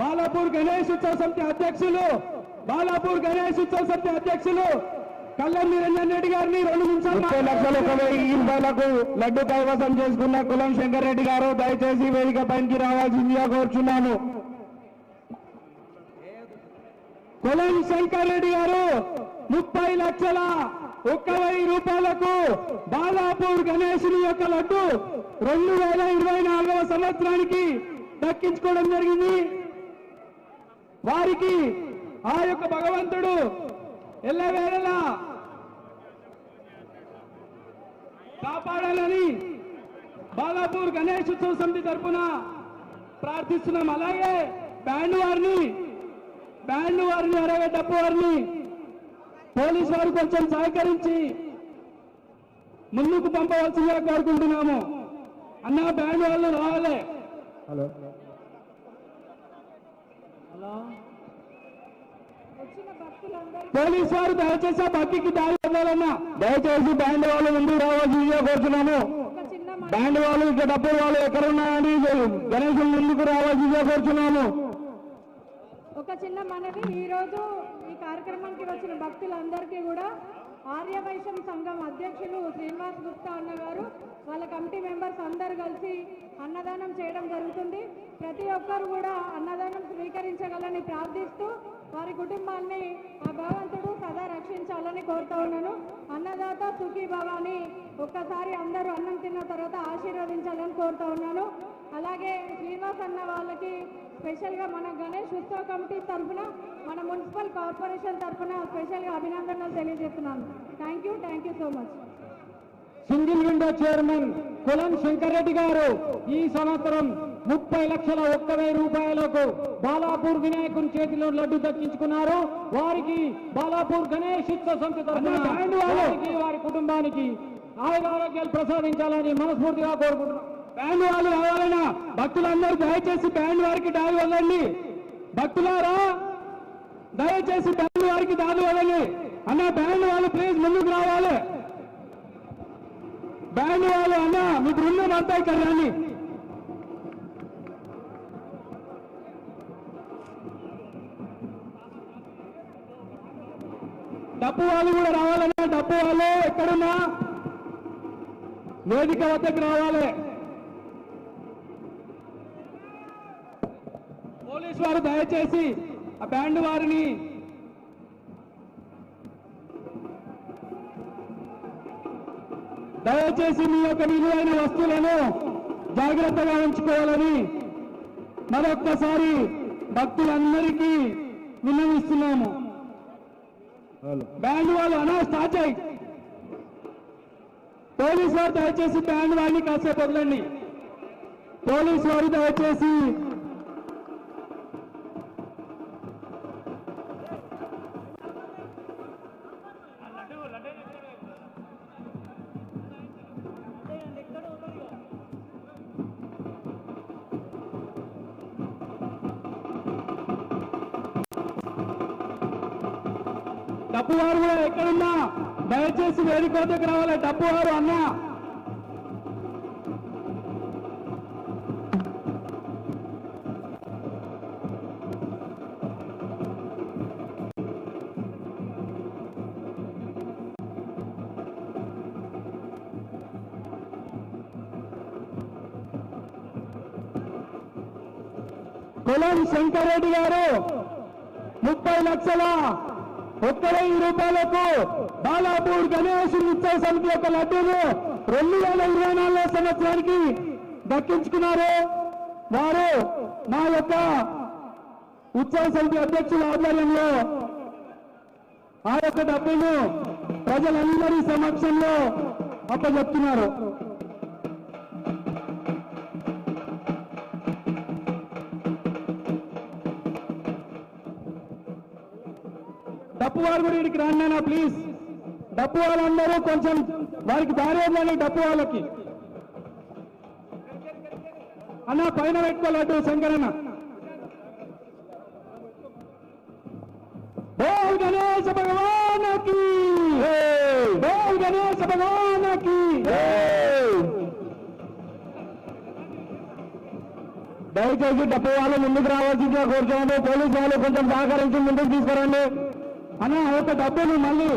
బాలాపూర్ గణేష్ ఉత్సవ సమితి అధ్యక్షులు బాలాపూర్ గణేష్ ఉత్సవ సమితి అధ్యక్షులు కళ్యాణ్ నిరంజన్ రెడ్డి గారిని రెండు నిమిషాలు ముప్పై లక్షల రూపాయలకు లడ్డు కైవసం చేసుకున్న కులం శంకర్ రెడ్డి గారు దయచేసి వేదిక పైకి రావాల్సిందిగా కోరుచున్నాను. కులం శంకర్ రెడ్డి గారు ముప్పై లక్షల ఒక్క వెయ్యి రూపాయలకు బాలాపూర్ గణేశుని యొక్క లడ్డు రెండు వేల ఇరవై నాలుగవ సంవత్సరానికి దక్కించుకోవడం జరిగింది. వారికి ఆ యొక్క భగవంతుడు ఎల్లవేళలా కాపాడాలని బాలాపూర్ గణేష్ ఉత్సవ సమితి తరఫున ప్రార్థిస్తున్నాం. అలాగే బ్యాండ్ వారిని బ్యాండ్ వారిని అలాగే డప్పు వారిని పోలీసు వారు కొంచెం సహకరించి ముందుకు పంపవలసిందిగా కోరుకుంటున్నాము. అన్న బ్యాండ్ వాళ్ళు రావాలి. హలో. పోలీసు వారు దయచేసి ఆ బక్కికి దారి వదలన్నా దయచేసి బ్యాండ్ వాళ్ళు ముందుకు రావాల్సిందిగా కోరుచున్నాము ఒక చిన్న మ- బ్యాండ్ వాళ్ళు ఇక డబ్బు వాళ్ళు ఎక్కడ ఉన్నారని గణేశం ముందుకు రావాల్సిందిగా కోరుచున్నాము ఒక చిన్న మనవి ఈ రోజు ఈ కార్యక్రమానికి వచ్చిన భక్తులందరికీ కూడా ఆర్యవైశ్యం సంఘం అధ్యక్షులు శ్రీనివాస్ గుప్తా అన్న గారు వాళ్ళ కమిటీ మెంబర్స్ అందరు కలిసి అన్నదానం చేయడం జరుగుతుంది. ప్రతి ఒక్కరు కూడా అన్నదానం స్వీకరించగలని ప్రార్థిస్తూ వారి కుటుంబాన్ని ఆ భగవంతుడు సదా కోరుతూ కోరుతా ఉన్నాను. అన్నదాత సుఖీ భవాని ఒక్కసారి అందరూ అన్నం తిన్న తర్వాత ఆశీర్వదించాలని కోరుతా ఉన్నాను. అలాగే శ్రీనివాస్ అన్న వాళ్ళకి స్పెషల్గా మన గణేష్ ఉత్సవ కమిటీ తరఫున మన మున్సిపల్ కార్పొరేషన్ తరఫున స్పెషల్గా అభినందనలు తెలియజేస్తున్నాను. Thank you thank you so much single window chairman Kulam Shankar Reddy గారు ఈ సంవత్సరం ముప్పై లక్షల ఒక్క వెయ్యి రూపాయలకు బాలాపూర్ వినాయకుని చేతిలో లడ్డు దక్కించుకున్నారు. వారికి బాలాపూర్ గణేష్ తరఫున వారికి వారి కుటుంబానికి ఆయుర ఆరోగ్యాలు ప్రసాదించాలని మనస్ఫూర్తిగా కోరుకుంటున్నాం. బ్యాండ్ వాళ్ళు రావాలన్నా భక్తులందరూ దయచేసి బ్యాండ్ వారికి దారి వదలండి. భక్తులారా దయచేసి బ్యాండ్ వారికి దారి వదలండి. అన్న బ్యాండ్ వాళ్ళు ప్లీజ్ ముందుకు రావాలి. బ్యాండ్ వాళ్ళు అన్న మీ బృందం అంతా ఇక్కడ రండి. డబ్బు వాళ్ళు కూడా రావాలన్నా డబ్బు వాళ్ళు ఎక్కడున్నా? వేదిక వద్దకు రావాలి. పోలీసు వారు దయచేసి ఆ బ్యాండ్ వారిని దయచేసి మీ యొక్క విలువైన వస్తువులను జాగ్రత్తగా ఉంచుకోవాలని మరొక్కసారి భక్తులందరికీ విన్నవిస్తున్నాము. బ్యాండ్ వాళ్ళు అనా స్టార్ట్ అయ్యి పోలీసు వారు దయచేసి బ్యాండ్ వాళ్ళని కాసేపు వదలండి. పోలీసు వారు దయచేసి డబ్బు వారు కూడా ఎక్కడున్నా? దయచేసి వేదిక వద్దకు రావాలి. డబ్బు వారు అన్నా. కులం శంకరెడ్డి గారు ముప్పై లక్షల ఒక్క వెయ్యి రూపాయలకు బాలాపూర్ గణేష్ ఉత్సవ సమితి యొక్క లడ్డూను రెండు వేల ఇరవై నాలుగో సంవత్సరానికి దక్కించుకున్నారు. వారు మా యొక్క ఉత్సవ సమితి అధ్యక్షుల ఆధ్వర్యంలో ఆ యొక్క డబ్బును ప్రజలందరి సమక్షంలో అప్పచెప్తున్నారు. డప్పు వారు కూడా ఇక్కడికి రాండి ప్లీజ్ డప్పు వాళ్ళందరూ కొంచెం వారికి దారి వదలండి డప్పు వాళ్ళకి అన్న పైన పెట్టుకోవాలట్టు శంకరన్న. బోల్ గణేశ భగవానకి. బోల్ గణేశ భగవానకి. దయచేసి డబ్బు వాళ్ళు ముందుకు రావాల్సిందిగా కోరుతున్నాము పోలీసు వాళ్ళు కొంచెం సహకరించి ముందుకు తీసుకురండి. అన్న ఒక డబ్బులు మళ్ళీ